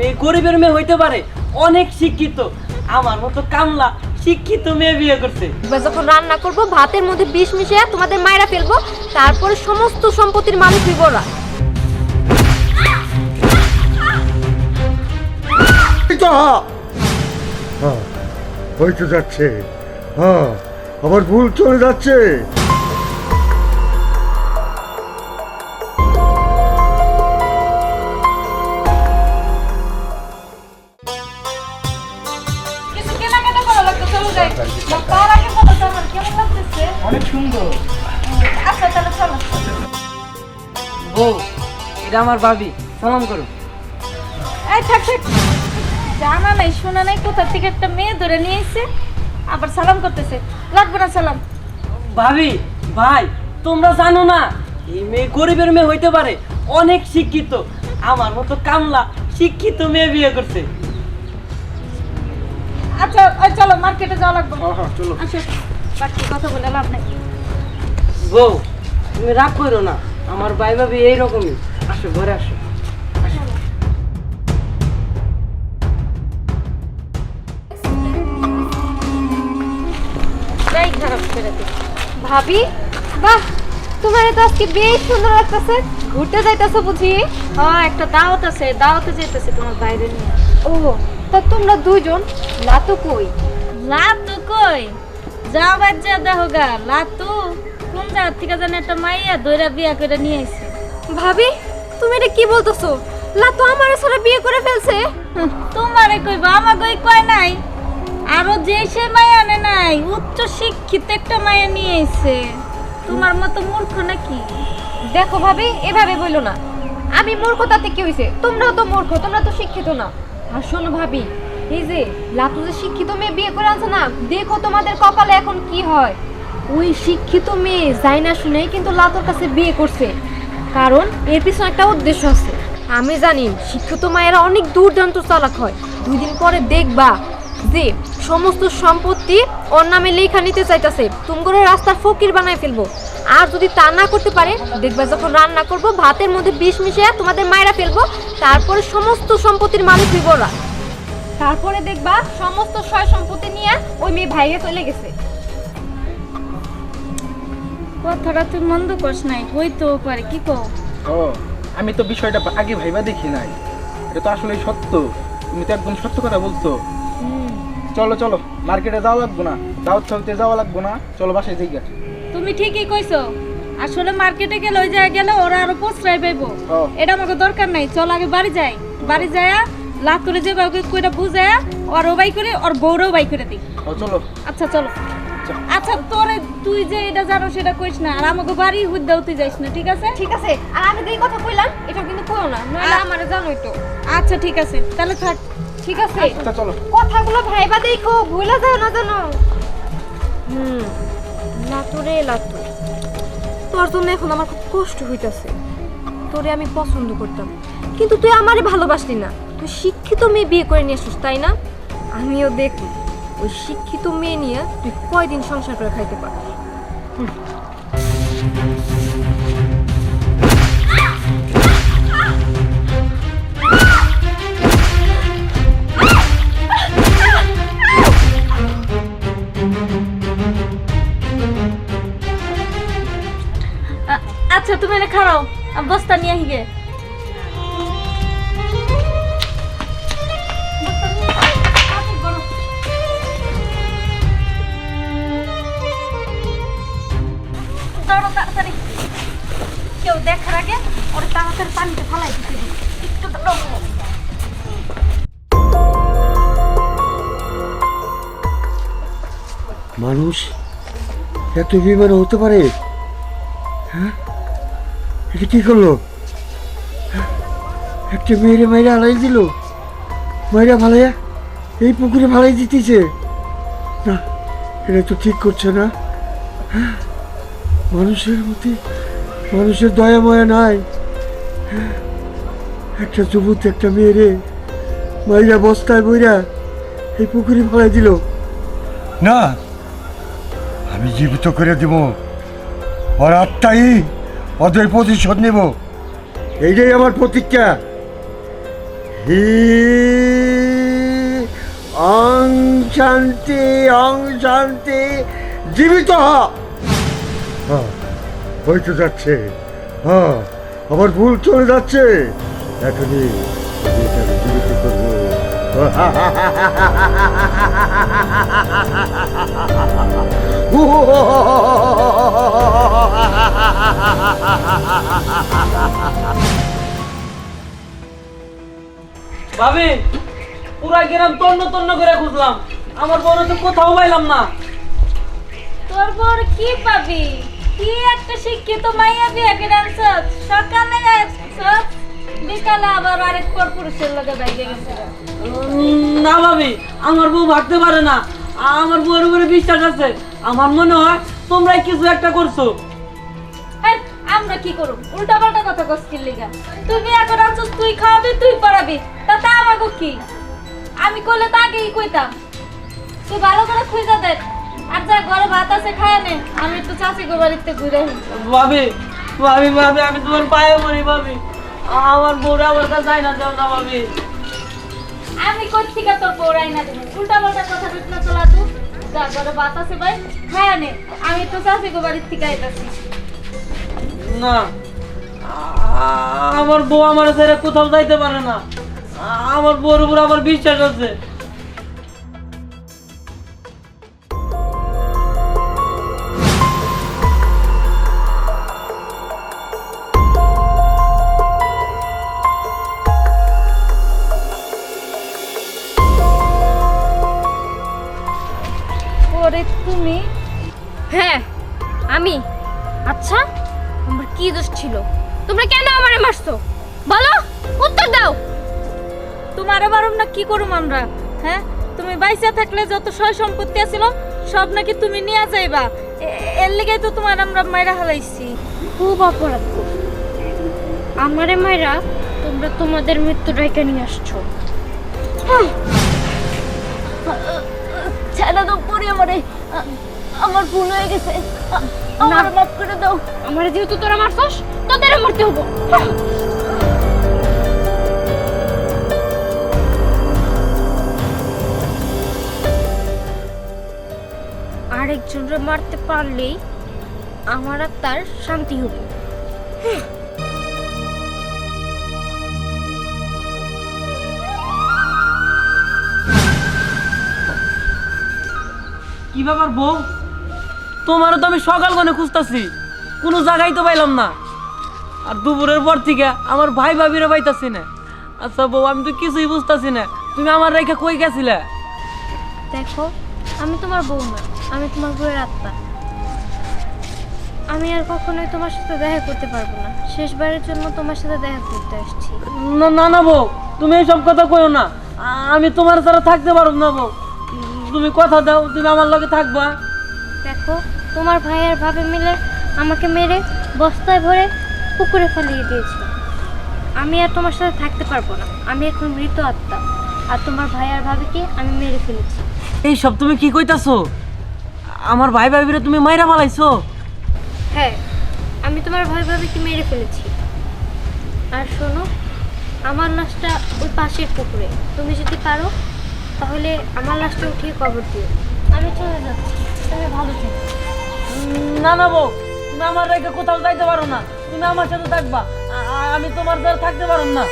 মেয়ে গরিবের মেয়ে হইতে পারে। অনেক শিক্ষিত। আমার মতো কামলা শিক্ষিত মেয়ে বিয়ে করছে। এবার যখন রান্না করব ভাতের মধ্যে বিষ মিশিয়ে তোমাদের মায়েরা ফেলব। তারপরে সমস্ত সম্পত্তির মালিক হইব ওরা। হ্যাঁ হয়তো যাচ্ছে। হ্যাঁ আবার ভুল চলে যাচ্ছে। অনেক সুন্দর। আচ্ছা তাহলে চলো। বউ এটা আমার ভাবি। সালাম করো। এই থাক থাক। জানা নাই শোনা নাই কোথা থেকে একটা মেয়ে ধরে নিয়ে এসে আবার সালাম করতেছে। লাগবে না সালাম। ভাবি ভাই তোমরা জানো না এই মেয়ে গরিবের মেয়ে হইতে পারে অনেক শিক্ষিত। আমার মতো কামলা শিক্ষিত মেয়ে বিয়ে করছে। আচ্ছা চলো মার্কেটে যাওয়া লাগবে। চলো। আসো। বাকি কথা বলে লাভ নাই। বউ তুমি রাগ করো না আমার ভাই ভাবি এইরকমই। আসো ঘরে আসো। যাই খারাপ করে ভাবি বাহ তোমার তো আজকে বেশ সুন্দর লাগতেছে। ঘুরতে যাইতেছো বুঝি? হ্যাঁ একটা দাওয়াত আছে দাওয়াতে যেতেছে তোমার বাইরে নিয়ে। ও তা তোমরা দুইজন লাতু কই? লাতু কই? যাও বাচ্চা দেখো গা লাতু। কোন জায়গা থেকে জানে একটা মাইয়া দইরা বিয়া করে নিয়ে আইছে। ভাবি তুমি এটা কি বলতেছো? লাতু আমার সাথে বিয়ে করে ফেলছে? তোমারে কইবা আমাকে ওই কয় নাই। আরও যে সে মায়া আনে নাই উচ্চ শিক্ষিত একটা মায়া নিয়ে এসে তোমার মতো মূর্খ নাকি? দেখো ভাবি এভাবে বলল না। আমি মূর্খতাতে কি হয়েছে তোমরাও তো মূর্খ তোমরা তো শিক্ষিত না। আর শোনো ভাবি এই যে লাতু যে শিক্ষিত মেয়ে বিয়ে করে আনছে না, দেখো তোমাদের কপালে এখন কি হয়। ওই শিক্ষিত মেয়ে যাই না শুনেই কিন্তু লাতুর কাছে বিয়ে করছে। কারণ এর পিছনে একটা উদ্দেশ্য আছে। আমি জানি, শিক্ষিত মায়েরা অনেক দুর্দান্ত চালাক হয়। দুই দিন পরে দেখবা যে, সমস্ত সম্পত্তি ওর নামে লেখা নিতে চাইতেছে। তুমি করে রাস্তার ফকির বানায় ফেলব। আর যদি তা না করতে পারে, দেখবা যখন রান্না করব, ভাতের মধ্যে বিষ মিশিয়ে তোমাদের মায়েরা ফেলব, তারপরে সমস্ত সম্পত্তির মালিক ওরা। তারপরে দেখবা সমস্ত সয় সম্পত্তি নিয়ে ওই মেয়ে ভাইয়ে চলে গেছে। কথাটা তুই মন্দ করস নাই হইতেও পারে কি কও? ও আমি তো বিষয়টা আগে ভাইবা দেখি নাই। এটা তো আসলে সত্য। তুমি তো একদম সত্য কথা বলছো। চলো চলো মার্কেটে যাওয়া লাগবো না। দাওয়াত খাইতে যাওয়া লাগবো না। চলো বাসায় যাই গা। তুমি ঠিকই কইছো। আসলে মার্কেটে গেলে ওই জায়গায় গেলে ওরা আরও পোস্টাই পাইবো। এটা আমাকে দরকার নাই চল আগে বাড়ি যাই। বাড়ি যায়া লাভ করে যে কাউকে কইটা বুঝায়া ওর ও বাই করে ওর বউরেও বাই করে দিই। চলো। আচ্ছা চলো। আচ্ছা তোরে তুই যে এটা জানো সেটা কইস না। আর আমাকে বাড়ি হুদ্দাও তুই যাইস না ঠিক আছে? ঠিক আছে। আর আমি যেই কথা কইলাম এটা কিন্তু কইও না নইলে আমারে জানোই তো। আচ্ছা ঠিক আছে। তাহলে থাক। ঠিক আছে? আচ্ছা চলো। কথাগুলো ভাইবা দেখো ভুলে যাও না জানো হুম লাতুরে লাতু। তোর জন্য এখন আমার খুব কষ্ট হইতাছে। তোরে আমি পছন্দ করতাম। কিন্তু তুই আমারে ভালোবাসলি না। শিক্ষিত মেয়ে বিয়ে করে নিয়ে আসিস তাই না? আমিও দেখি, ওই শিক্ষিত মেয়ে নিয়ে তুই কয়দিন সংসার করে খাইতে পারিস আচ্ছা তুমি এনে খাড়াও বস্তা নিয়ে আহি কেউ দেখার আগে ওর তাড়াতাড়ি পানিতে ফালাই দিতে দিই। একটু মানুষ এত বিমান হতে পারে? হ্যাঁ? কি করল? হ্যাঁ? একটা মেয়েরে মাইরা হালাই দিল। মাইরা ভালাইয়া এই পুকুরে ভালাই দিতেছে। না, এটা তো ঠিক করছে না। হ্যাঁ? মানুষের মধ্যে মানুষের দয়া ময়া নাই? একটা যুবতী একটা মেয়েরে মাইরা বস্তায় বইরা এই পুকুরে ভালাই দিল। না আমি জীবিত করে দেব। ওর আত্মাই ওদের প্রতিশোধ নেব। এইটাই আমার প্রতিজ্ঞা। হি অং শান্তি অং শান্তি জীবিত হ। হ্যাঁ, হয়তো যাচ্ছে। হ্যাঁ আমার ভুল চলে যাচ্ছে। এখনই আমি এটাকে জীবিত করব ভাবি পুরা গ্রাম তন্ন তন্ন করে খুঁজলাম। আমার বড় তো কোথাও পাইলাম না। তোর বর কি পাবি? কি একটা শিক্ষিত মাইয়া বিয়ে করে আনছত সকালে আসছত বিকালে আবার আরেক পর পুরুষের লগে বাইরে গেছে। না ভাবি আমার বউ ভাবতে পারে না। আমার বউয়ের উপরে বিশ্বাস আছে। আমার মনে হয় তোমরাই কিছু একটা করছ। আমরা কি করব উল্টা পাল্টা কথা কষ্টির লিগা? তুই বিয়া করে আনছস তুই খাওয়াবি তুই পড়াবি। তাতে আমাকে কি? আমি কইলে তো আগেই কইতাম। তুই ভালো করে খুঁজা দেখ। আর যা ঘরে ভাত আছে খায় নে। আমি একটু চাচি গো বাড়িতে ঘুরে। ভাবি ভাবি ভাবি আমি তোমার পায়ে পড়ি ভাবি। আমার বউরা আমার কাছে যায় না যাও না ভাবি। আমি করছি কা তোর পৌরাই না দেবো? উল্টা পাল্টা কথা বিটনা চলা তুই যা ঘরে ভাত আছে ভাই খায় নে। আমি একটু চাচি গো বাড়ির থেকে আইতাছি। না আমার বউ আমার ছেড়ে কোথাও যাইতে পারে না। আমার বউর উপর আমার বিশ্বাস আছে। তোমরা কেন আমারে মারছো? বলো উত্তর দাও। তোমারে বারম না কি করুম আমরা? হ্যাঁ? তুমি বাইসা থাকলে যত সয় সম্পত্তি আছিল সব নাকি তুমি নিয়ে যাইবা। এর লিগে তো তোমার আমরা মাইরা হালাইছি। খুব অপরাধ। আমারে মায়েরা তোমরা তোমাদের মৃত্যু রেখে নিয়ে আসছো। ছেড়ে দাও পরে আমারে। আমার ভুল হয়ে গেছে। আমার মাফ করে দাও। আমারে যেহেতু তোরা মারছস তোদের মরতে হব। আরেকজনরে মারতে পারলেই আমার আর তার শান্তি হবে। কি ব্যাপার বউ? তোমারও তো আমি সকাল কোনে খুঁজতাছি। কোনো জায়গায় তো পাইলাম না। আর দুপুরের পর থেকে আমার ভাই ভাবিরে পাইতাছি না। আচ্ছা বউ আমি তো কিছুই বুঝতাছি না। তুমি আমার রেখে কই গেছিলে? দেখো আমি তোমার বউ না আমি তোমার বউয়ের আত্মা। আমি আর কখনোই তোমার সাথে দেখা করতে পারব না। শেষবারের জন্য তোমার সাথে দেখা করতে আসছি। না না না বউ তুমি এইসব কথা কইও না। আমি তোমার ছাড়া থাকতে পারব না বউ। তুমি কথা দাও তুমি আমার লগে থাকবা। দেখো তোমার ভাই আর ভাবে মিলে আমাকে মেরে বস্তায় ভরে পুকুরে ফেলিয়ে দিয়েছিল আমি আর তোমার সাথে থাকতে পারব না। আমি এখন মৃত আত্মা। আর তোমার ভাই আর ভাবিকে আমি মেরে ফেলেছি। এই সব তুমি কি কইতাছো? আমার ভাই ভাবিরে তুমি মাইরা ফালাইছো? হ্যাঁ আমি তোমার ভাই ভাবিকে মেরে ফেলেছি। আর শোনো আমার লাশটা ওই পাশের পুকুরে। তুমি যদি পারো তাহলে আমার লাশটা উঠিয়ে কবর দিও। আমি চলে না না আমার কোথাও যাইতে পারো না। তুমি আমার থাকবা। আমি তোমার দ্বারা থাকতে পারো না।